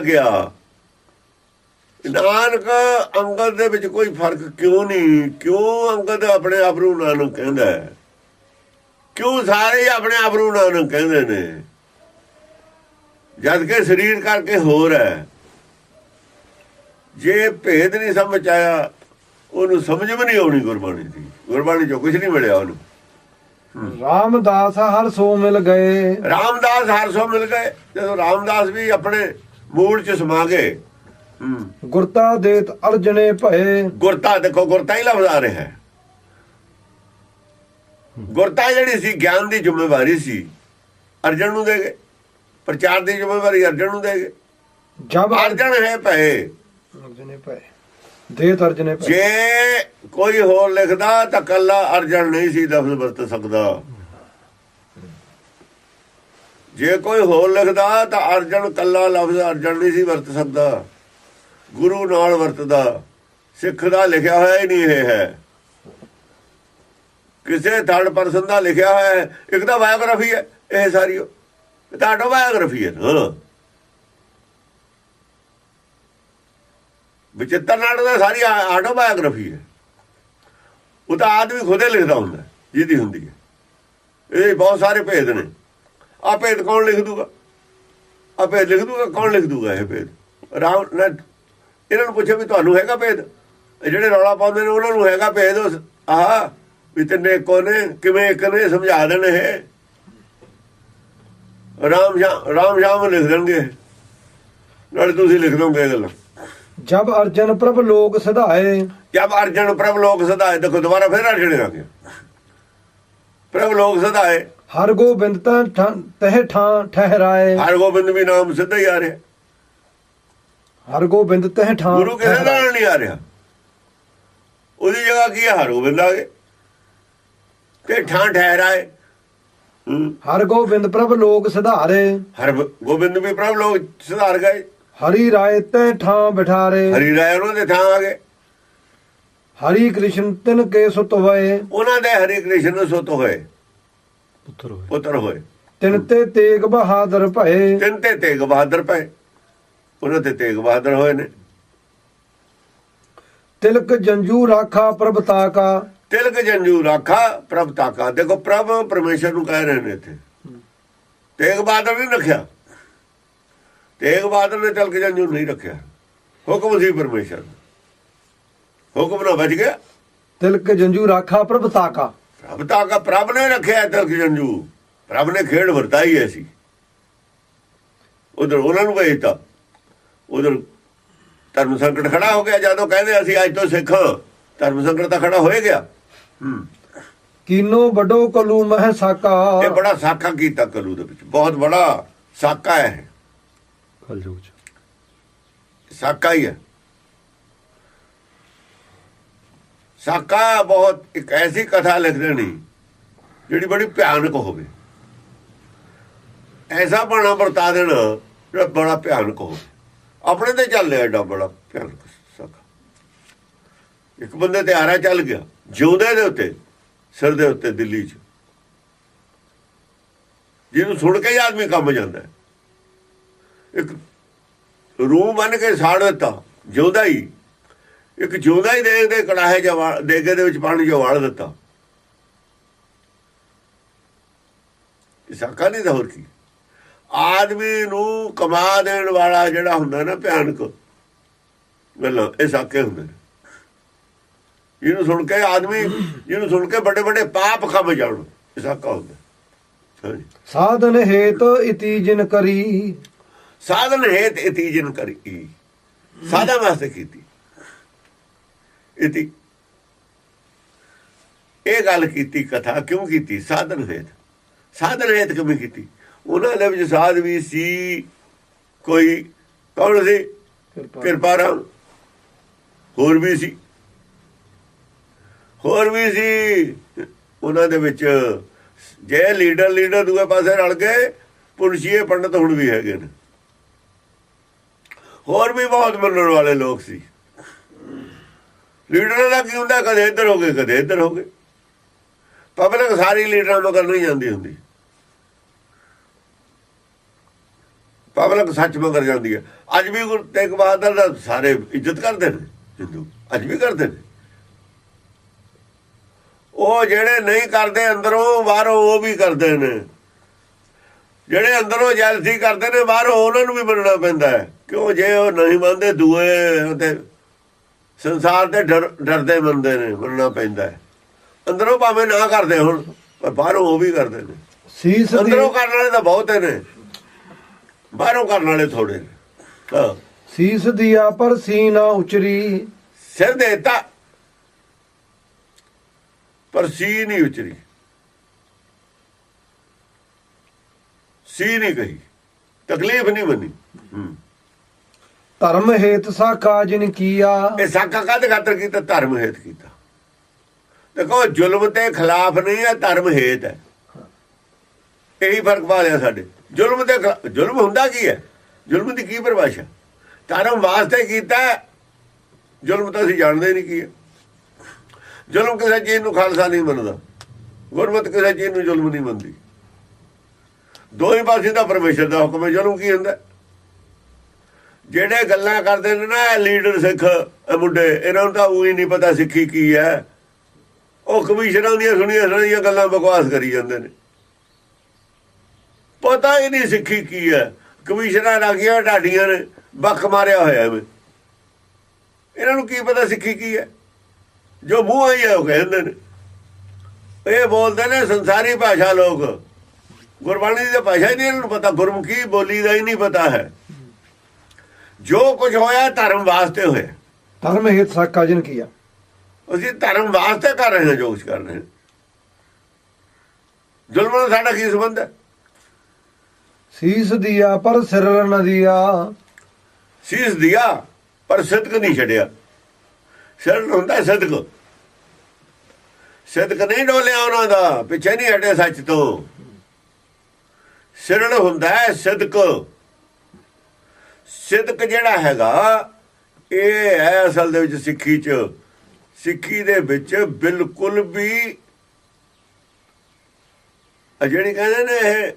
ਲੱਗਿਆ। ਨਾਨਕ ਅੰਗਦ ਦੇ ਵਿੱਚ ਕੋਈ ਫ਼ਰਕ ਕਿਉਂ ਨਹੀਂ? ਕਿਉਂ ਅੰਗਦ ਆਪਣੇ ਆਪ ਨੂੰ ਨਾਨਕ ਕਹਿੰਦਾ ਹੈ? ਕਿਉਂ ਸਾਰੇ ਆਪਣੇ ਆਪ ਨੂੰ ਨਾਨਕ ਕਹਿੰਦੇ ਨੇ? ਜਦ ਕਿ ਸਰੀਰ ਕਰਕੇ ਹੋਰ ਹੈ। ਜੇ ਭੇਦ ਨਹੀਂ ਸਮਝ ਆਇਆ ਉਹਨੂੰ ਸਮਝ ਵੀ ਨਹੀਂ ਆਉਣੀ ਗੁਰਬਾਣੀ ਦੀ। ਗੁਰਬਾਣੀ ਚੋਂ ਕੁਝ ਨਹੀਂ ਮਿਲਿਆ ਉਹਨੂੰ। ਰਾਮਦਾਸ ਹਰ ਸੋ ਮਿਲ ਗਏ। ਰਾਮਦਾਸ ਹਰਸੋ ਮਿਲ ਗਏ। ਜਦੋਂ ਰਾਮਦਾਸ ਵੀ ਆਪਣੇ ਮੂਲ ਚ ਸਮਾ ਗਏ। ਗੁਰਤਾ ਦੇਤ ਅਰਜਣੇ ਭਏ। ਗੁਰਤਾ ਦੇਖੋ ਗੁਰਤਾ ਹੀ ਲਫ਼ਜ਼ ਆ ਰਿਹਾ ਹੈ। ਗੁਰਤਾ ਜਿਹੜੀ ਸੀ ਗਿਆਨ ਦੀ ਜ਼ਿੰਮੇਵਾਰੀ ਸੀ। ਅਰਜਨ ਨੂੰ ਦੇ ਗਏ। ਪ੍ਰਚਾਰ ਦੀ ਜ਼ਿੰਮੇਵਾਰੀ ਅਰਜਨ ਨੂੰ ਦੇ ਗਏ। ਜਬ ਅਰਜਨ ਹੈ ਭਏ। ਅਰਜਣੇ ਭਏ। ਦੇਤ ਅਰਜਣੇ ਭਏ। ਜੇ ਕੋਈ ਹੋਰ ਲਿਖਦਾ ਤਾਂ ਕੱਲਾ ਅਰਜਨ ਨਹੀਂ ਸੀ ਲਫ਼ਜ਼ ਵਰਤ ਸਕਦਾ। ਜੇ ਕੋਈ ਹੋਰ ਲਿਖਦਾ ਤਾਂ ਅਰਜਨ ਕੱਲਾ ਲਫ਼ਜ਼ ਅਰਜਨ ਨਹੀਂ ਸੀ ਵਰਤ ਸਕਦਾ। ਗੁਰੂ ਨਾਲ ਵਰਤਦਾ। ਸਿੱਖ ਦਾ ਲਿਖਿਆ ਹੋਇਆ ਹੀ ਨਹੀਂ ਇਹ ਹੈ। ਕਿਸੇ ਥਰਡ ਪਰਸਨ ਦਾ ਲਿਖਿਆ ਹੋਇਆ ਹੈ, ਇੱਕ ਤਾਂ ਬਾਇਓਗ੍ਰਾਫੀ ਹੈ, ਇਹ ਸਾਰੀ ਇਹ ਤਾਂ ਆਟੋਬਾਇਓਗ੍ਰਾਫੀ ਹੈ ਨਾ ਵਿਚਿੱਤਰ ਨਾਟਕ ਦਾ ਸਾਰੀ ਆਟੋਬਾਇਓਗ੍ਰਾਫੀ ਹੈ। ਉਹ ਤਾਂ ਆਦਮੀ ਖੁਦੇ ਲਿਖਦਾ ਹੁੰਦਾ, ਜਿਹਦੀ ਹੁੰਦੀ ਹੈ। ਇਹ ਬਹੁਤ ਸਾਰੇ ਭੇਦ ਨੇ। ਆ ਭੇਦ ਕੌਣ ਲਿਖ ਦੂਗਾ? ਆ ਭੇਦ ਲਿਖ ਦੂਗਾ ਕੌਣ ਲਿਖ ਦੂਗਾ ਇਹ ਭੇਦ? ਰਾਮ ਨਾ ਇਹਨਾਂ ਨੂੰ ਪੁੱਛੋ ਵੀ ਤੁਹਾਨੂੰ ਹੈਗਾ ਭੇਦ? ਜਿਹੜੇ ਰੌਲਾ ਪਾਉਂਦੇ ਨੇ ਉਹਨਾਂ ਨੂੰ ਹੈਗਾ ਭੇਦ ਆਹ ਵੀ ਤਿੰਨੇ ਇੱਕੋ ਨੇ ਕਿਵੇਂ ਇੱਕ ਨੇ ਸਮਝਾ ਦੇਣ ਇਹ। ਰਾਮ ਰਾਮ ਸ਼ਾਮ ਲਿਖ ਦੇਣਗੇ। ਨਾਲੇ ਤੁਸੀਂ ਲਿਖ ਦੋਗੇ ਇਹ ਗੱਲਾਂ। ਜਬ ਅਰਜਨ ਪ੍ਰਭ ਲੋਕ ਸਿਧਾਏ। ਜਬ ਅਰਜਨ ਪ੍ਰਭ ਲੋਕ ਸਦਾਏ ਦੇਖੋ ਦੁਬਾਰਾ ਫਿਰ ਅਰਜਨ ਆ ਗਿਆ। ਪ੍ਰਭ ਲੋਕ ਸਦਾਏ ਹਰ ਗੋਬਿੰਦ ਤਾਂ ਤਹਿ ਠਾਂ ਠਹਿਰਾਏ। ਹਰ ਗੋਬਿੰਦ ਵੀ ਨਾਮ ਸਿੱਧਾ ਹੀ ਆ ਰਿਹਾ। ਹਰ ਗੋਬਿੰਦ ਤਹਿ ਠਾਂ ਗੁਰੂ ਕਿਸੇ ਠਹਿਰਾਏ। ਨਹੀਂ ਆ ਰਿਹਾ। ਉਹਦੀ ਜਗ੍ਹਾ ਕੀ ਹੈ ਹਰ ਗੋਬਿੰਦ ਆ ਗਏ। ਤੇ ਠਾਂ ਠਹਿਰਾਏ। ਹਰ ਗੋਬਿੰਦ ਪ੍ਰਭ ਲੋਕ ਸਿਧਾਰੇ। ਹਰ ਗੋਬਿੰਦ ਵੀ ਪ੍ਰਭ ਲੋਕ ਸੁਧਾਰ ਗਏ। ਹਰੀ ਰਾਏ ਤਹਿ ਠਾਂ ਬਿਠਾਰੇ। ਹਰੀ ਰਾਏ ਉਹਨਾਂ ਦੇ ਥਾਂ ਆ ਗਏ। ਹਰੀ ਕ੍ਰਿਸ਼ਨ ਤਿਨ ਕੇ ਸੁਤ ਹੋਏ। ਉਹਨਾਂ ਦੇ ਹਰੀ ਕ੍ਰਿਸ਼ਨ ਸੁਤ ਹੋਏ। ਪੁੱਤਰ ਹੋਏ। ਪੁੱਤਰ ਹੋਏ। ਤਿਨ ਤੇ ਤੇਗ ਬਹਾਦਰ ਭਏ। ਤਿੰਨ ਤੇ ਤੇਗ ਬਹਾਦਰ ਪਏ ਉਹਨਾਂ ਤੇ ਤੇਗ ਬਹਾਦਰ ਹੋਏ ਨੇ। ਤਿਲਕ ਜੰਜੂ ਰਾਖਾ ਪ੍ਰਭਤਾ ਕਾ ਤਿਲਕ ਜੰਜੂ ਰਾਖਾ ਪ੍ਰਭ ਤਾਕਾ। ਦੇਖੋ ਪ੍ਰਭ ਪਰਮੇਸ਼ਰ ਨੂੰ ਕਹਿ ਰਹੇ ਨੇ ਇੱਥੇ। ਤੇਗ ਬਹਾਦਰ ਨਹੀਂ ਰੱਖਿਆ। ਤੇਗ ਬਹਾਦਰ ਨੇ ਤਿਲਕ ਜੰਜੂ ਨਹੀਂ ਰੱਖਿਆ। ਹੁਕਮ ਸੀ ਪਰਮੇਸ਼ਰ ਦਾ। ਹੁਕਮ ਨਾਲ ਬਚ ਗਿਆ। ਤਿਲਕ ਜੰਜੂ ਰਾਖਾ ਪ੍ਰਭਤਾ ਕਾ ਪ੍ਰਭ ਤਾਕਾ ਪ੍ਰਭ ਨੇ ਰੱਖਿਆ ਤਿਲਕ ਜੰਜੂ ਪ੍ਰਭ ਨੇ ਖੇਡ ਵਰਤਾਈ ਐਸੀ ਉਧਰ ਉਹਨਾਂ ਨੂੰ ਭੇਜਤਾ ਉਧਰ ਧਰਮ ਸੰਕਟ ਖੜਾ ਹੋ ਗਿਆ ਜਦੋਂ ਕਹਿੰਦੇ ਅਸੀਂ ਅੱਜ ਤੋਂ ਸਿੱਖ ਧਰਮ ਸੰਕਟ ਤਾਂ ਖੜਾ ਹੋਏ ਗਿਆ ਹੂੰ ਕੀਨੋ ਵੱਡੋ ਕਲੂ ਮਹਿ ਸਾਕਾ ਇਹ ਬੜਾ ਸਾਕਾ ਕੀਤਾ ਕਲੂ ਦੇ ਵਿੱਚ ਬਹੁਤ ਬੜਾ ਸਾਕਾ ਹੈ ਕਲਯੁਗ ਚ। ਸਾਕਾ ਹੀ ਹੈ ਸਾਕਾ ਬਹੁਤ ਇੱਕ ਐਸੀ ਕਥਾ ਲਿਖ ਦੇਣੀ ਜਿਹੜੀ ਬੜੀ ਭਿਆਨਕ ਹੋਵੇ। ਐਸਾ ਬਣਾ ਵਰਤਾ ਦੇਣਾ ਜਿਹੜਾ ਬੜਾ ਭਿਆਨਕ ਹੋਵੇ। ਆਪਣੇ ਤੇ ਚੱਲ ਰਿਹਾ ਏਡਾ ਬੜਾ ਭਿਆਨਕ ਸਾਕਾ। ਇੱਕ ਬੰਦੇ ਤੇ ਆਰਾ ਚੱਲ ਗਿਆ। ਜਿਉਂਦੇ ਦੇ ਉੱਤੇ, ਸਿਰ ਦੇ ਉੱਤੇ ਦਿੱਲੀ 'ਚ। ਜਿਹਨੂੰ ਸੁਣ ਕੇ ਹੀ ਆਦਮੀ ਕੰਮ ਜਾਂਦਾ। ਇੱਕ ਰੂਹ ਬਣ ਕੇ ਸਾੜ ਦਿੱਤਾ, ਜਿਉਂਦਾ ਹੀ। ਇੱਕ ਜਿਉਂਦਾ ਹੀ ਦੇਖ ਦੇ ਕੜਾਹੇ ਚ ਵਾ- ਦੇਗੇ ਦੇ ਵਿੱਚ ਪਾਣੀ ਚ ਵਾਲ ਦਿੱਤਾ। ਇਹ ਸਾਕਾ ਨਹੀਂ ਤਾਂ ਹੋਰ ਕੀ। ਆਦਮੀ ਨੂੰ ਕਮਾ ਦੇਣ ਵਾਲਾ ਜਿਹੜਾ ਹੁੰਦਾ ਨਾ ਭਿਆਨਕ ਗੱਲਾਂ ਇਹ ਸਾਕੇ ਹੁੰਦੇ ਨੇ। ਇਹਨੂੰ ਸੁਣ ਕੇ ਆਦਮੀ ਇਹਨੂੰ ਸੁਣ ਕੇ ਵੱਡੇ ਵੱਡੇ ਪਾਪ ਖੰਮ ਜਾਣ ਸਾਕਾ ਹੁੰਦਾ। ਸਾਧਨ ਹੇਤ ਇਤੀ ਜਿਨ ਕਰੀ। ਸਾਧਨ ਹੇਤ ਇਤੀਜਨ ਕਰੀ। ਸਾਧਨ ਵਾਸਤੇ ਕੀਤੀ। ਇਤੀ ਇਹ ਗੱਲ ਕੀਤੀ ਕਥਾ ਕਿਉਂ ਕੀਤੀ? ਸਾਧਨ ਹੇਤ। ਸਾਧਨ ਹੇਤ ਕਿਉਂ ਕੀਤੀ? ਉਹਨਾਂ ਦੇ ਵਿੱਚ ਸਾਧ ਵੀ ਸੀ ਕੋਈ ਕੌਣ ਸੀ? ਕਿਰਪਾ ਰਾਮ। ਹੋਰ ਵੀ ਸੀ। ਹੋਰ ਵੀ ਸੀ। ਉਹਨਾਂ ਦੇ ਵਿੱਚ ਜੇ ਲੀਡਰ ਲੀਡਰ ਦੂਏ ਪਾਸੇ ਰਲ ਗਏ ਪੁਰਸ਼ੀਏ ਪੰਡਤ ਹੁਣ ਵੀ ਹੈਗੇ ਨੇ। ਹੋਰ ਵੀ ਬਹੁਤ ਮੰਨਣ ਵਾਲੇ ਲੋਕ ਸੀ। ਲੀਡਰਾਂ ਦਾ ਕੀ ਹੁੰਦਾ? ਕਦੇ ਇੱਧਰ ਹੋ ਗਏ, ਕਦੇ ਇੱਧਰ ਹੋ ਗਏ। ਪਬਲਿਕ ਸਾਰੀ ਲੀਡਰਾਂ ਮਗਰ ਨਹੀਂ ਜਾਂਦੀ ਹੁੰਦੀ। ਪਬਲਿਕ ਸੱਚ ਮਗਰ ਜਾਂਦੀ ਹੈ। ਅੱਜ ਵੀ ਗੁਰੂ ਤੇਗ ਬਹਾਦਰ ਦਾ ਸਾਰੇ ਇੱਜ਼ਤ ਕਰਦੇ ਨੇ, ਹਿੰਦੂ। ਅੱਜ ਵੀ ਕਰਦੇ ਨੇ। ਉਹ ਜਿਹੜੇ ਨਹੀਂ ਕਰਦੇ ਅੰਦਰੋਂ, ਬਾਹਰੋਂ ਉਹ ਵੀ ਕਰਦੇ ਨੇ। ਜਿਹੜੇ ਅੰਦਰੋਂ ਜੈਲਸੀ ਕਰਦੇ ਨੇ, ਬਾਹਰੋਂ ਉਹਨਾਂ ਨੂੰ ਵੀ ਮੰਨਣਾ ਪੈਂਦਾ ਹੈ। ਕਿਉਂ? ਜੇ ਉਹ ਨਹੀਂ ਮੰਨਦੇ, ਦੂਏ ਤੇ ਸੰਸਾਰ ਤੇ ਡਰ ਡਰਦੇ ਮੰਨਦੇ ਨੇ ਮੰਨਣਾ ਪੈਂਦਾ ਅੰਦਰੋਂ ਭਾਵੇਂ ਨਾ ਕਰਦੇ ਹੁਣ ਪਰ ਬਾਹਰੋਂ ਉਹ ਵੀ ਕਰਦੇ ਨੇ। ਸੀਸ ਦੀ ਅੰਦਰੋਂ ਕਰਨ ਵਾਲੇ ਤਾਂ ਬਹੁਤ ਨੇ ਬਾਹਰੋਂ ਕਰਨ ਵਾਲੇ ਥੋੜੇ ਨੇ। ਹਾਂ। ਸੀਸ ਦੀਆ ਪਰ ਸੀਨਾ ਉਚਰੀ। ਸਿਰ ਦੇਤਾ ਪਰ ਸੀ ਨਹੀਂ ਉਚਰੀ। ਸੀ ਨਹੀਂ ਕਹੀ। ਤਕਲੀਫ ਨਹੀਂ ਬਣੀ। ਹੂੰ। ਧਰਮ ਹੇਤ ਸਾ ਕਾਜਨ ਕੀਆ। ਇਹ ਸਾਕਾ ਕਾਹਦੇ ਖਾਤਰ ਕੀਤਾ? ਧਰਮ ਹੇਤ ਕੀਤਾ। ਦੇਖੋ, ਜ਼ੁਲਮ ਤੇ ਖਿਲਾਫ ਨਹੀਂ ਹੈ, ਧਰਮ ਹੇਤ ਹੈ। ਇਹੀ ਫ਼ਰਕ ਪਾ ਲਿਆ ਸਾਡੇ। ਜ਼ੁਲਮ ਤੇ ਜ਼ੁਲਮ ਹੁੰਦਾ ਕੀ ਹੈ? ਜ਼ੁਲਮ ਦੀ ਕੀ ਪਰਿਭਾਸ਼ਾ ਧਰਮ ਵਾਸਤੇ ਕੀਤਾ ਜ਼ੁਲਮ ਤਾਂ ਅਸੀਂ ਜਾਣਦੇ ਨਹੀਂ ਕੀ ਹੈ। ਜ਼ੁਲਮ ਕਿਸੇ ਚੀਜ਼ ਨੂੰ ਖਾਲਸਾ ਨਹੀਂ ਮੰਨਦਾ। ਗੁਰਮਤ ਕਿਸੇ ਚੀਜ਼ ਨੂੰ ਜ਼ੁਲਮ ਨਹੀਂ ਮੰਨਦੀ। ਦੋਵੇਂ ਪਾਸੇ ਦਾ ਪਰਮੇਸ਼ਰ ਦਾ ਹੁਕਮ ਹੈ। ਜ਼ੁਲਮ ਕੀ ਹੁੰਦਾ? ਜਿਹੜੇ ਗੱਲਾਂ ਕਰਦੇ ਨੇ ਨਾ, ਇਹ ਲੀਡਰ ਸਿੱਖ ਮੁੰਡੇ, ਇਹਨਾਂ ਨੂੰ ਤਾਂ ਉਹੀ ਨਹੀਂ ਪਤਾ ਸਿੱਖੀ ਕੀ ਹੈ। ਉਹ ਕਮਿਸ਼ਨਾਂ ਦੀਆਂ ਸੁਣੀਆਂ ਸੁਣੀਆਂ ਗੱਲਾਂ ਬਕਵਾਸ ਕਰੀ ਜਾਂਦੇ ਨੇ। ਪਤਾ ਹੀ ਨਹੀਂ ਸਿੱਖੀ ਕੀ ਹੈ। ਕਮਿਸ਼ਨਾਂ ਲੱਗੀਆਂ ਢਾਡੀਆਂ ਨੇ ਬੱਖ ਮਾਰਿਆ ਹੋਇਆ ਐਵੇਂ। ਇਹਨਾਂ ਨੂੰ ਕੀ ਪਤਾ ਸਿੱਖੀ ਕੀ ਹੈ? ਜੋ ਮੂੰਹ ਆਈ ਹੈ ਉਹ ਕਹਿੰਦੇ ਨੇ। ਇਹ ਬੋਲਦੇ ਨੇ ਸੰਸਾਰੀ ਭਾਸ਼ਾ ਲੋਕ। ਗੁਰਬਾਣੀ ਦੀ ਤਾਂ ਭਾਸ਼ਾ ਹੀ ਨਹੀਂ, ਇਹਨਾਂ ਨੂੰ ਪਤਾ। ਗੁਰਮੁਖੀ ਬੋਲੀ ਦਾ ਹੀ ਨਹੀਂ ਪਤਾ ਹੈ। ਜੋ ਕੁਝ ਹੋਇਆ ਧਰਮ ਵਾਸਤੇ ਹੋਇਆ। ਧਰਮ ਹੇਤ ਸਾ ਕਾਜਨ ਕੀਆ ਅਸੀਂ ਧਰਮ ਵਾਸਤੇ ਕਰ ਰਹੇ ਹਾਂ ਜੋ ਕੁਝ ਕਰ ਰਹੇ ਹਾਂ। ਜ਼ੁਲਮ ਨਾਲ ਸਾਡਾ ਕੀ ਸੰਬੰਧ ਹੈ? ਸੀਸ ਦੀਆ ਪਰ ਸਿਰ ਨ ਦੀਆ। ਸੀਸ ਦਿਆ ਪਰ ਸਿਦਕ ਨਹੀਂ ਛੱਡਿਆ। ਸਿਰ ਹੁੰਦਾ ਸਿਦਕ। ਸਿਦਕ ਨਹੀਂ ਡੋਲਿਆ ਉਹਨਾਂ ਦਾ ਪਿੱਛੇ ਨਹੀਂ ਹਟੇ ਸੱਚ ਤੋਂ। ਸਿਰਣ ਹੁੰਦਾ ਹੈ ਸਿਦਕ। ਸਿਦਕ ਜਿਹੜਾ ਹੈਗਾ, ਇਹ ਹੈ ਅਸਲ ਦੇ ਵਿੱਚ ਸਿੱਖੀ ਚ। ਸਿੱਖੀ ਦੇ ਵਿੱਚ ਬਿਲਕੁਲ ਵੀ ਜਿਹੜੀ ਕਹਿੰਦੇ ਨੇ ਇਹ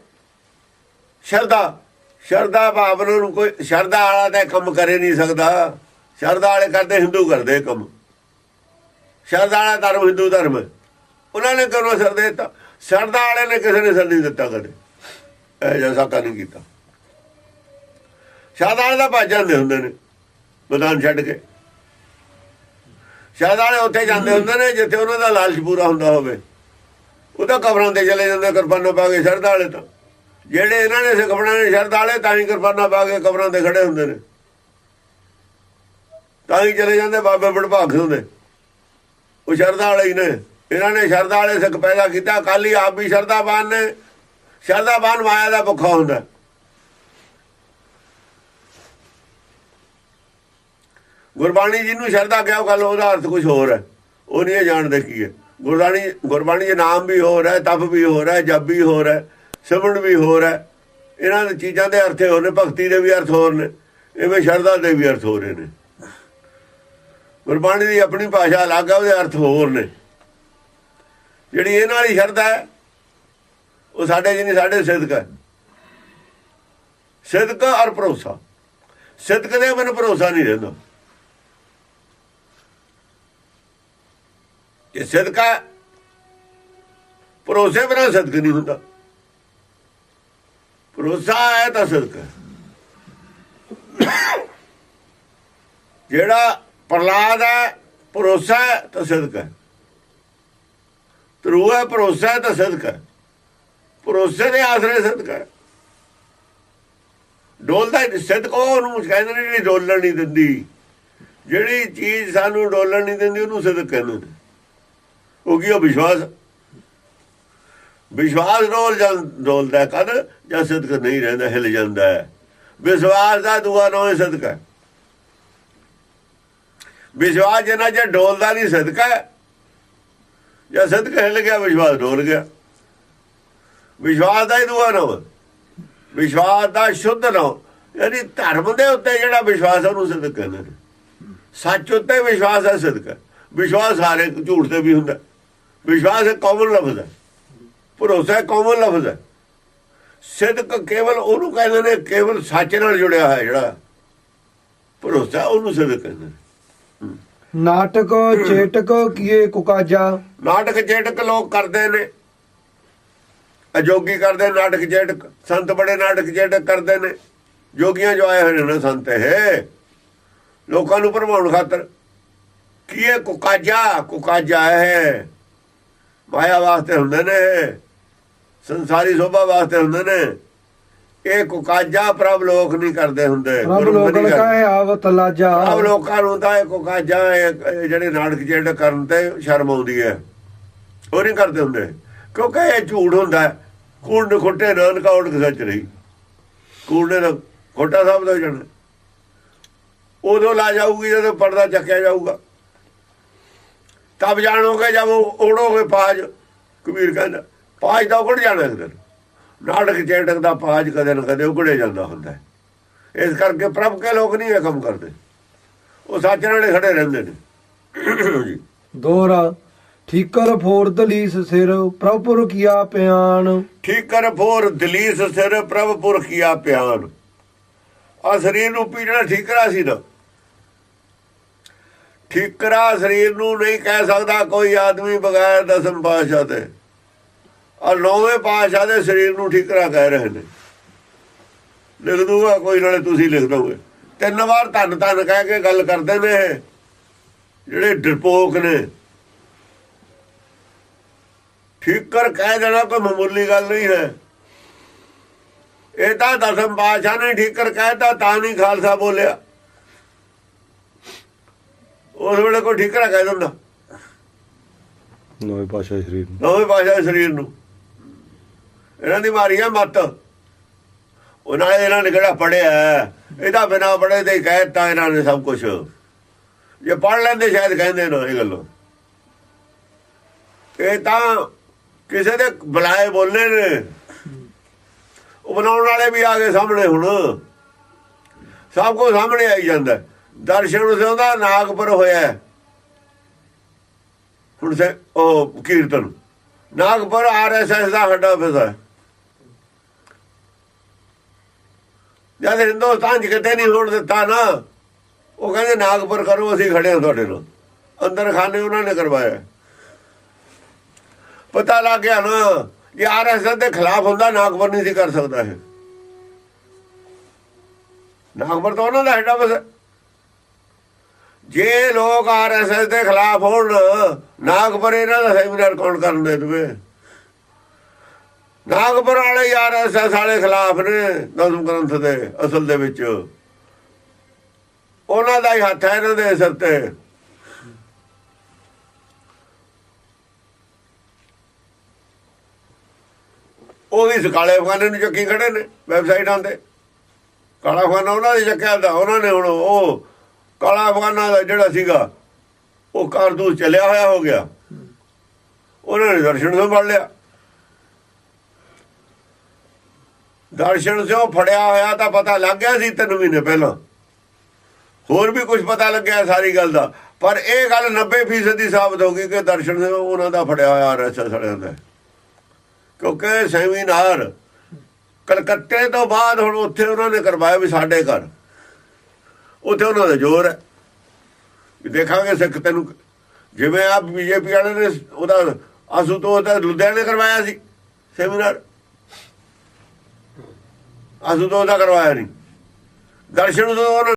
ਸ਼ਰਦਾ ਸ਼ਰਦਾ ਭਾਵਨਾ ਨੂੰ ਕੋਈ ਸ਼ਰਦਾ ਵਾਲਾ ਤਾਂ ਇਹ ਕੰਮ ਕਰੇ ਨਹੀਂ ਸਕਦਾ। ਸ਼ਰਦਾ ਵਾਲੇ ਕਰਦੇ, ਹਿੰਦੂ ਕਰਦੇ ਕੰਮ। ਸ਼ਰਦਾ ਵਾਲਾ ਧਰਮ, ਹਿੰਦੂ ਧਰਮ। ਉਹਨਾਂ ਨੇ ਕਰਨਾ ਸਰ ਦੇ ਦਿੱਤਾ। ਸ਼ਰਦਾ ਵਾਲੇ ਨੇ ਕਿਸੇ ਨੇ ਸਰ ਨਹੀਂ ਦਿੱਤਾ ਕਦੇ। ਇਹ ਜੈਸਾ ਕਾ ਨਹੀਂ ਕੀਤਾ। ਸ਼ਰਦਾ ਵਾਲੇ ਦਾ ਭੱਜ ਜਾਂਦੇ ਹੁੰਦੇ ਨੇ, ਮੈਦਾਨ ਛੱਡ ਕੇ। ਸ਼ਰਦਾ ਵਾਲੇ ਉੱਥੇ ਜਾਂਦੇ ਹੁੰਦੇ ਨੇ, ਜਿੱਥੇ ਉਹਨਾਂ ਦਾ ਲਾਲਚ ਪੂਰਾ ਹੁੰਦਾ ਹੋਵੇ। ਉਹ ਤਾਂ ਕਬਰਾਂ ਤੇ ਚਲੇ ਜਾਂਦੇ, ਕਿਰਪਾਨਾਂ ਪਾ ਕੇ ਸ਼ਰਦਾ ਵਾਲੇ ਤਾਂ। ਜਿਹੜੇ ਇਹਨਾਂ ਨੇ ਸਿੱਖਣਾ ਨੇ ਸ਼ਰਦਾ ਵਾਲੇ ਤਾਂ ਹੀ ਕਿਰਪਾਨਾਂ ਪਾ ਕੇ ਕਬਰਾਂ ਤੇ ਖੜੇ ਹੁੰਦੇ ਨੇ। ਤਾਂ ਹੀ ਚਲੇ ਜਾਂਦੇ, ਬਾਬੇ ਬੜਭਾਗ ਹੁੰਦੇ ਉਹ ਸ਼ਰਦਾ ਵਾਲੇ ਹੀ ਨੇ। ਇਹਨਾਂ ਨੇ ਸ਼ਰਦਾ ਵਾਲੇ ਸਿੱਖ ਪੈਦਾ ਕੀਤਾ। ਕੱਲ ਹੀ ਆਪ ਵੀ ਸ਼ਰਧਾਵਾਨ ਨੇ। ਸ਼ਰਧਾਵਾਨ ਮਾਇਆ ਦਾ ਭੁੱਖਾ ਹੁੰਦਾ। ਗੁਰਬਾਣੀ ਜਿਹਨੂੰ ਸ਼ਰਧਾ ਕਿਹਾ ਉਹ ਗੱਲ, ਉਹਦਾ ਅਰਥ ਕੁਝ ਹੋਰ ਹੈ। ਉਹ ਨਹੀਂ ਇਹ ਜਾਣਦੇ ਕੀ ਹੈ। ਗੁਰਬਾਣੀ ਗੁਰਬਾਣੀ ਦੇ ਨਾਮ ਵੀ ਹੋਰ ਹੈ, ਤਪ ਵੀ ਹੋਰ ਹੈ, ਜਪ ਵੀ ਹੋਰ ਹੈ, ਸਿਮਰਨ ਵੀ ਹੋਰ ਹੈ। ਇਹਨਾਂ ਦੇ ਚੀਜ਼ਾਂ ਦੇ ਅਰਥ ਹੋਰ ਨੇ, ਭਗਤੀ ਦੇ ਵੀ ਅਰਥ ਹੋਰ ਨੇ, ਇਵੇਂ ਸ਼ਰਧਾ ਦੇ ਵੀ ਅਰਥ ਹੋ ਰਹੇ ਨੇ। ਗੁਰਬਾਣੀ ਦੀ ਆਪਣੀ ਭਾਸ਼ਾ ਅਲੱਗ ਹੈ ਉਹਦੇ ਅਰਥ ਹੋਰ ਨੇ। ਜਿਹੜੀ ਇਹਨਾਂ ਵਾਲੀ ਸ਼ਰਧਾ ਹੈ, ਉਹ ਸਾਡੇ ਜਿਹਨੀ ਸਾਡੇ ਸਿੱਧਕ ਹੈ। ਸਿੱਧਕ ਔਰ ਭਰੋਸਾ। ਸਿੱਧਕ ਦੇ ਮੈਨੂੰ ਭਰੋਸਾ ਨਹੀਂ ਰਹਿੰਦਾ। ਇਹ ਸਿੱਧਕਾ ਭਰੋਸੇ ਬਿਨਾਂ ਸਿੱਧਕ ਨਹੀਂ ਹੁੰਦਾ। ਭਰੋਸਾ ਹੈ ਤਾਂ ਸਿੱਧਕ ਜਿਹੜਾ ਪ੍ਰਲਾਦ ਹੈ, ਭਰੋਸਾ ਤਾਂ ਸਿੱਧਕ ਹੈ ਤਰੂ ਹੈ ਭਰੋਸਾ ਤਾਂ ਸਿੱਧਕ ਭਰੋਸੇ ਦੇ ਆਸਰੇ ਸਿੱਧਕ ਡੋਲਦਾ ਸਿੱਧਕ ਉਹਨੂੰ ਕਹਿੰਦੇ ਨੇ ਜਿਹੜੀ ਡੋਲਣ ਨਹੀਂ ਦਿੰਦੀ। ਜਿਹੜੀ ਚੀਜ਼ ਸਾਨੂੰ ਡੋਲਣ ਨਹੀਂ ਦਿੰਦੀ, ਉਹਨੂੰ ਸਿੱਧਕ ਕਹਿੰਦੇ ਨੇ। ਉਹ ਕੀ ਵਿਸ਼ਵਾਸ? ਵਿਸ਼ਵਾਸ ਡੋਲ ਜਾਂ ਡੋਲਦਾ ਹੈ ਕਦ ਜਾਂ ਸਿੱਧਕ ਨਹੀਂ ਰਹਿੰਦਾ, ਹਿਲ ਜਾਂਦਾ ਹੈ। ਵਿਸ਼ਵਾਸ ਦਾ ਦੂਆ ਨਾਮ ਹੈ ਸਦਕਾ ਵਿਸ਼ਵਾਸ ਜਿੰਨਾ ਜੇ ਡੋਲਦਾ ਨਹੀਂ ਸਦਕਾ ਜਾਂ ਸਦਕਾ ਹਿਲ ਗਿਆ, ਵਿਸ਼ਵਾਸ ਡੋਲ ਗਿਆ। ਵਿਸ਼ਵਾਸ ਦਾ ਹੀ ਦੂਆ ਨਾਮ ਵਿਸ਼ਵਾਸ ਦਾ ਸ਼ੁੱਧ ਨਾਮ ਯਾਨੀ ਧਰਮ ਦੇ ਉੱਤੇ ਜਿਹੜਾ ਵਿਸ਼ਵਾਸ ਹੈ, ਉਹਨੂੰ ਸਦਕ ਕਹਿੰਦੇ ਨੇ। ਸੱਚ ਉੱਤੇ ਵਿਸ਼ਵਾਸ ਹੈ, ਸਦਕਾ ਵਿਸ਼ਵਾਸ ਸਾਰੇ ਝੂਠ ਤੇ ਵੀ ਹੁੰਦਾ। ਵਿਸ਼ਵਾਸ ਇੱਕ ਕਾਮਨ ਲਫ਼ਜ਼ ਹੈ। ਭਰੋਸਾ ਇੱਕ ਕਾਮਨ ਲਫ਼ਜ਼ ਹੈ। ਸਿਦਕ ਕੇਵਲ ਉਹਨੂੰ ਕਹਿੰਦੇ ਨੇ ਕੇਵਲ ਸੱਚ ਨਾਲ ਜੁੜਿਆ ਹੋਇਆ ਜਿਹੜਾ ਭਰੋਸਾ ਉਹਨੂੰ ਸਿਦਕ ਕਹਿੰਦੇ ਨੇ। ਨਾਟਕ ਚੇਟਕ ਕੀਏ ਕੁਕਾਜਾ? ਨਾਟਕ ਚੇਟਕ ਲੋਕ ਕਰਦੇ ਨੇ। ਅਜੋਗੀ ਕਰਦੇ ਨਾਟਕ ਚੇਟਕ। ਸੰਤ ਬੜੇ ਨਾਟਕ ਚੇਟਕ ਕਰਦੇ ਨੇ। ਜੋਗੀਆਂ ਜੋ ਆਏ ਹੋਏ ਨੇ ਸੰਤ ਇਹ। ਲੋਕਾਂ ਨੂੰ ਭਰਮਾਉਣ ਖਾਤਰ। ਕੀ ਇਹ ਕੁਕਾਜਾ ਕੁਕਾਜਾ ਹੈ ਮਾਇਆ ਵਾਸਤੇ ਹੁੰਦੇ ਨੇ। ਸੰਸਾਰੀ ਸੋਭਾ ਵਾਸਤੇ ਹੁੰਦੇ ਨੇ। ਇਹ ਕੁਕਾਜਾ ਪ੍ਰਭ ਲੋਕ ਨਹੀਂ ਕਰਦੇ ਹੁੰਦੇ। ਕਾਹੇ ਆਵਤ ਲਾਜਾ ਆਪ ਲੋਕਾਂ ਨੂੰ ਤਾਂ ਇਹ ਕੋਕਾਜਾ ਜਿਹੜੇ ਨਾਟਕ ਜਿਹੜੇ ਕਰਨ ਤੇ ਸ਼ਰਮ ਆਉਂਦੀ ਹੈ। ਉਹ ਨਹੀਂ ਕਰਦੇ ਹੁੰਦੇ ਕਿਉਂਕਿ ਇਹ ਝੂਠ ਹੁੰਦਾ ਕੂੜ ਖੋਟੇ ਨਾਨਕਾ ਉੜ ਕੇ ਸੱਚ ਰਹੀ। ਕੂੜ ਨੇ ਖੋਟਾ ਸਾਹਿਬ ਦਾ ਜਾਣਾ। ਉਦੋਂ ਲਾ ਜਾਊਗੀ ਜਦੋਂ ਪਰਦਾ ਚੱਕਿਆ ਜਾਊਗਾ। ਤਬ ਜਾਣੋਗੇ ਜਦ ਉੜੋਗੇ ਪਾਜ। ਕਬੀਰ ਕਹਿੰਦਾ ਪਾਜ ਦਾ ਉਗੜ ਜਾਣਾ ਇੱਕ ਦਿਨ ਨਾਟਕ ਚੇਟਕ ਦਾ ਪਾਜ ਕਦੇ ਨਾ ਕਦੇ ਉਗੜੇ ਜਾਂਦਾ ਹੁੰਦਾ ਇਸ ਕਰਕੇ ਪ੍ਰਭ ਕੇ ਲੋਕ ਨਹੀਂ ਇਹ ਕੰਮ ਕਰਦੇ। ਉਹ ਸੱਚ ਨਾਲੇ ਖੜੇ ਰਹਿੰਦੇ ਨੇ। ਦੋਹਰਾ ਠੀਕਰ ਫੋਰ ਦਲੀਸ ਸਿਰ ਪ੍ਰਭੁਰ ਕੀਆ ਪਿਆਨ ਠੀਕ ਕਰ ਫੋਰ ਦਲੀਸ ਸਿਰ ਪ੍ਰਭ ਪੁਰਖਿਆ ਪਿਆਨ ਆ ਸਰੀਰ ਨੂੰ ਪੀਣਾ ਠੀਕਰਾ ਸੀ ਨਾ। ਠੀਕਰਾ ਸਰੀਰ ਨੂੰ ਨਹੀਂ ਕਹਿ ਸਕਦਾ ਕੋਈ ਆਦਮੀ ਬਗੈਰ ਦਸਮ ਪਾਸ਼ਾ ਤੇ ਆ ਨੌਵੇਂ ਪਾਸ਼ਾ ਦੇ ਸਰੀਰ ਨੂੰ ਠੀਕਰਾ ਕਹਿ ਰਹੇ ਨੇ। ਲਿਖ ਦੂਗਾ ਕੋਈ ਨਾਲੇ ਤੁਸੀਂ ਲਿਖ ਦੋਗੇ। ਤਿੰਨ ਵਾਰ ਧੰਨ ਧੰਨ ਕਹਿ ਕੇ ਗੱਲ ਕਰਦੇ ਨੇ ਇਹ, ਜਿਹੜੇ ਡਰਪੋਕ ਨੇ। ਠੀਕਰ ਕਹਿ ਦੇਣਾ ਕੋਈ ਮਾਮੂਲੀ ਗੱਲ ਨਹੀਂ ਹੈ। ਇਹ ਤਾਂ ਦਸਮ ਪਾਸ਼ਾ ਨੇ ਠੀਕਰ ਕਹਿਤਾ ਤਾਂ ਨਹੀਂ ਖਾਲਸਾ ਬੋਲਿਆ। ਉਸ ਵੇਲੇ ਕੋਈ ਠੀਕਰਾ ਕਹਿ ਦਿੰਦਾ। ਨਵੇਂ ਪਾਸ਼ਾ ਸ਼ਰੀਰ ਨੂੰ। ਨਵੇਂ ਪਾਸ਼ਾ ਸਰੀਰ ਨੂੰ। ਇਹਨਾਂ ਦੀ ਮਾਰੀ ਆ ਮੱਤ। ਉਹ ਨਾਲੇ ਇਹਨਾਂ ਨੇ ਕਿਹੜਾ ਪੜਿਆ ਇਹਦਾ ਬਿਨਾ ਪੜੇ ਤੇ ਕਹਿਤਾ ਇਹਨਾਂ ਨੇ ਸਭ ਕੁਝ ਜੇ ਪੜ ਲੈਂਦੇ ਸ਼ਾਇਦ ਕਹਿੰਦੇ ਨਾ ਇਹ ਗੱਲੋਂ। ਇਹ ਤਾਂ ਕਿਸੇ ਦੇ ਬੁਲਾਏ ਬੋਲੇ ਨੇ। ਉਹ ਬਣਾਉਣ ਵਾਲੇ ਵੀ ਆ ਗਏ ਸਾਹਮਣੇ ਹੁਣ। ਸਭ ਕੁਝ ਸਾਹਮਣੇ ਆਈ ਜਾਂਦਾ। ਹੈ। ਦਰਸ਼ਨ ਉਹਦਾ ਨਾਗਪੁਰ ਹੋਇਆ ਹੁਣ ਸੇ ਉਹ ਕੀਰਤਨ। ਨਾਗਪੁਰ ਆਰਐਸਐਸ ਦਾ ਹੱਡਾ ਫਿਸਾ ਹੈ। ਜਦ ਹਿੰਦੁਸਤਾਨ ਚ ਕਿਤੇ ਨਹੀਂ ਹੋਣ ਦਿੱਤਾ ਨਾ, ਉਹ ਕਹਿੰਦੇ ਨਾਗਪੁਰ ਕਰੋ, ਅਸੀਂ ਖੜੇ ਹਾਂ ਤੁਹਾਡੇ ਨਾਲ ਅੰਦਰ ਖਾਨੇ ਉਹਨਾਂ ਨੇ ਕਰਵਾਇਆ। ਪਤਾ ਲੱਗ ਗਿਆ ਨਾ ਕਿ ਆਰਐਸਐਸ ਦੇ ਖਿਲਾਫ ਹੁੰਦਾ, ਨਾਗਪੁਰ ਨਹੀਂ ਸੀ ਕਰ ਸਕਦਾ ਇਹ। ਨਾਗਪੁਰ ਤਾਂ ਉਹਨਾਂ ਦਾ ਹੈਡਾ ਬਸ ਜੇ ਲੋਕ ਆਰਐਸਐਸ ਦੇ ਖਿਲਾਫ ਹੋਣ, ਨਾਗਪੁਰ ਇਹਨਾਂ ਦਾ ਸੈਮੀਨਾਰ ਕੌਣ ਕਰਨ ਦੇ ਦਵੇ? ਨਾਗਪੁਰ ਵਾਲੇ ਆਰਐਸਐਸ ਵਾਲੇ ਖਿਲਾਫ ਨੇ ਦਸਮ ਗ੍ਰੰਥ ਦੇ, ਅਸਲ ਦੇ ਵਿੱਚ। ਉਹਨਾਂ ਦਾ ਹੀ ਹੱਥ ਹੈ ਇਹਨਾਂ ਦੇ ਸਿਰ ਤੇ। ਉਹ ਵੀ ਸਕਾਲੇ ਅਫਗਾਨੇ ਨੂੰ ਚੱਕੀ ਖੜੇ ਨੇ ਵੈਬਸਾਈਟਾਂ ਤੇ। ਕਾਲਾ ਅਫਗਾਨਾ ਉਹਨਾਂ ਦੇ ਚੱਕਿਆ ਦਾ ਉਹਨਾਂ ਨੇ ਹੁਣ ਉਹ ਕਾਲਾ ਅਫਗਾਨਾ ਦਾ ਜਿਹੜਾ ਸੀਗਾ, ਉਹ ਕਾਰਤੂਸ ਚੱਲਿਆ ਹੋਇਆ ਹੋ ਗਿਆ। ਉਹਨਾਂ ਨੇ ਦਰਸ਼ਨ ਸੰਭਾਲ ਲਿਆ। ਦਰਸ਼ਨ ਸਿਓ ਫੜਿਆ ਹੋਇਆ ਤਾਂ ਪਤਾ ਲੱਗ ਗਿਆ ਸੀ ਤਿੰਨ ਮਹੀਨੇ ਪਹਿਲਾਂ। ਹੋਰ ਵੀ ਕੁਝ ਪਤਾ ਲੱਗਿਆ ਸਾਰੀ ਗੱਲ ਦਾ। ਪਰ ਇਹ ਗੱਲ 90% ਦੀ ਸਾਬਤ ਹੋ ਗਈ ਕਿ ਦਰਸ਼ਨ ਸਿੰਘ ਉਹਨਾਂ ਦਾ ਫੜਿਆ ਹੋਇਆ ਆਰਐਸਐਸ ਵਾਲਿਆਂ ਦਾ। ਕਿਉਂਕਿ ਸੈਮੀਨਾਰ ਕਲਕੱਤੇ ਤੋਂ ਬਾਅਦ ਹੁਣ ਉੱਥੇ ਉਹਨਾਂ ਨੇ ਕਰਵਾਇਆ ਵੀ ਸਾਡੇ ਘਰ। ਉੱਥੇ ਉਹਨਾਂ ਦਾ ਜ਼ੋਰ ਹੈ। ਦੇਖਾਂਗੇ ਸਿੱਖ ਤੈਨੂੰ ਜਿਵੇਂ ਆ ਬੀਜੇਪੀ ਵਾਲੇ ਨੇ ਉਹਦਾ ਆਸੂ ਤੋਂ ਉਹਦਾ ਲੁਧਿਆਣੇ ਕਰਵਾਇਆ ਸੀ, ਸੈਮੀਨਾਰ। ਆਸੂ ਤੋਂ ਉਹਦਾ ਕਰਵਾਇਆ ਨਹੀਂ। ਦਰਸ਼ਨ ਤੋਂ ਉਹਨਾਂ